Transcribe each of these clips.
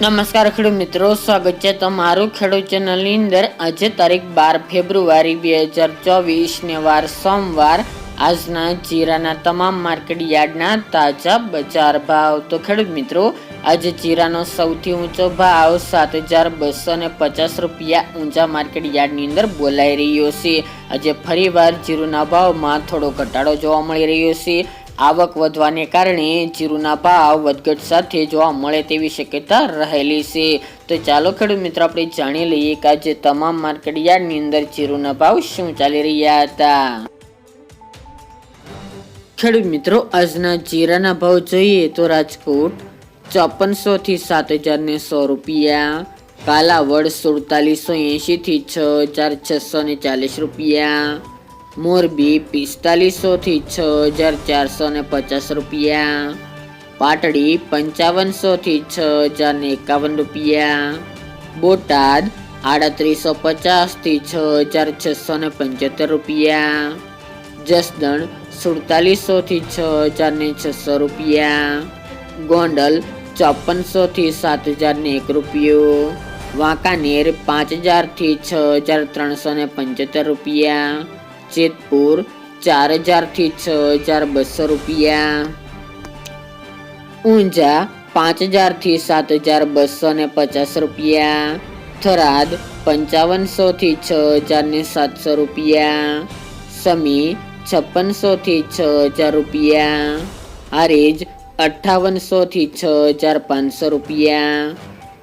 નમસ્કાર ખેડૂત મિત્રો, સ્વાગત છે તમારું ખેડૂત ચેનલની અંદર. આજે તારીખ બાર ફેબ્રુઆરી બે હજાર ચોવીસ ને વાર સોમવાર. આજના જીરાના તમામ માર્કેટ યાર્ડના તાજા બજાર ભાવ. તો ખેડૂત મિત્રો, આજે જીરાનો સૌથી ઊંચો ભાવ સાત હજાર બસો ને પચાસ રૂપિયા ઊંચા માર્કેટ યાર્ડની અંદર બોલાઈ રહ્યો છે. આજે ફરીવાર જીરુના ભાવમાં થોડો ઘટાડો જોવા મળી રહ્યો છે. આવક વધવાને કારણે જીરુના ભાવ વધઘટ સાથે જોવા મળે તેવી શક્યતા રહેલી છે. તો ચાલો ખેડૂત મિત્રો, આપણે જાણી લઈએ કે આજે તમામ માર્કેટ યાર્ડની અંદર જીરુના ભાવ શું ચાલી રહ્યા હતા. ખેડૂત મિત્રો, આજના જીરાના ભાવ જોઈએ તો રાજકોટ ચોપનસો થી સાત હજાર ને સો રૂપિયા કાલાવડ સુડતાલીસો એંશી થી છ હજાર છસો ને ચાલીસ રૂપિયા મોરબી પિસ્તાલીસો થી છ હજાર ચારસો ને પચાસ રૂપિયા. પાટડી પંચાવનસો થી છ હજાર ને એકાવન રૂપિયા. બોટાદ આડત્રીસો પચાસથી છ હજાર છસો ને પંચોતેર રૂપિયા. જસદણ સુડતાલીસો થી છ હજાર ને છસો રૂપિયા. ગોંડલ ચોપનસો થી સાત હજાર ને એક રૂપિયો. વાંકાનેર પાંચ હજારથી છ હજાર ત્રણસો ને પંચોતેર રૂપિયા. જેતપુર ચાર હજારથી છ હજાર બસો રૂપિયા. ઊંઝા પાંચ હજારથી સાત હજાર બસો ને પચાસ રૂપિયા. થરાદ પંચાવનસો થી છ હજાર ને સાતસો રૂપિયા. સમી છપ્પનસો થી છ હજાર રૂપિયા. હારેજ અઠ્ઠાવનસોથી છ હજાર પાંચસો રૂપિયા.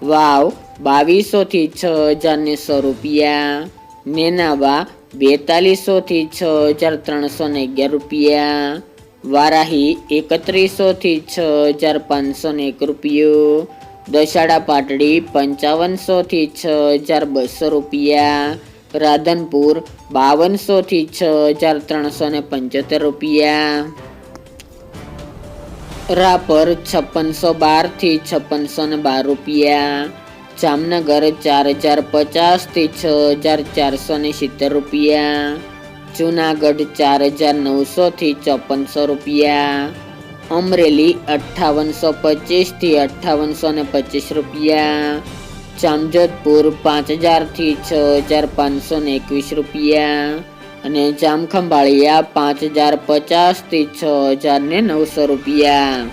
વાવ બાવીસો થી છ હજાર ને સો રૂપિયા. નેનાવા બેતાલીસો થી છ હજાર ત્રણસો ને અગિયાર રૂપિયા. વારાહી એકત્રીસો થી છ હજાર પાંચસો ને એક રૂપિયો. દશાડા પાટડી પંચાવનસો થી છ હજાર બસો રૂપિયા. રાધનપુર બાવનસો થી છ હજાર ત્રણસો ને પંચોતેર રૂપિયા. રાપર છપ્પનસો બારથી છપ્પનસો ને બાર રૂપિયા. જામનગર ચાર હજાર પચાસથી છ હજાર ચારસો ને સિત્તેર રૂપિયા. જુનાગઢ ચાર હજાર નવસો થી ચોપનસો રૂપિયા. અમરેલી અઠ્ઠાવનસો પચીસથી અઠ્ઠાવનસો ને પચીસ રૂપિયા. જામજોધપુર પાંચ હજારથી છ હજાર પાંચસો ને એકવીસ રૂપિયા. અને જામખંભાળિયા પાંચ હજાર પચાસથી છ હજાર ને નવસો રૂપિયા.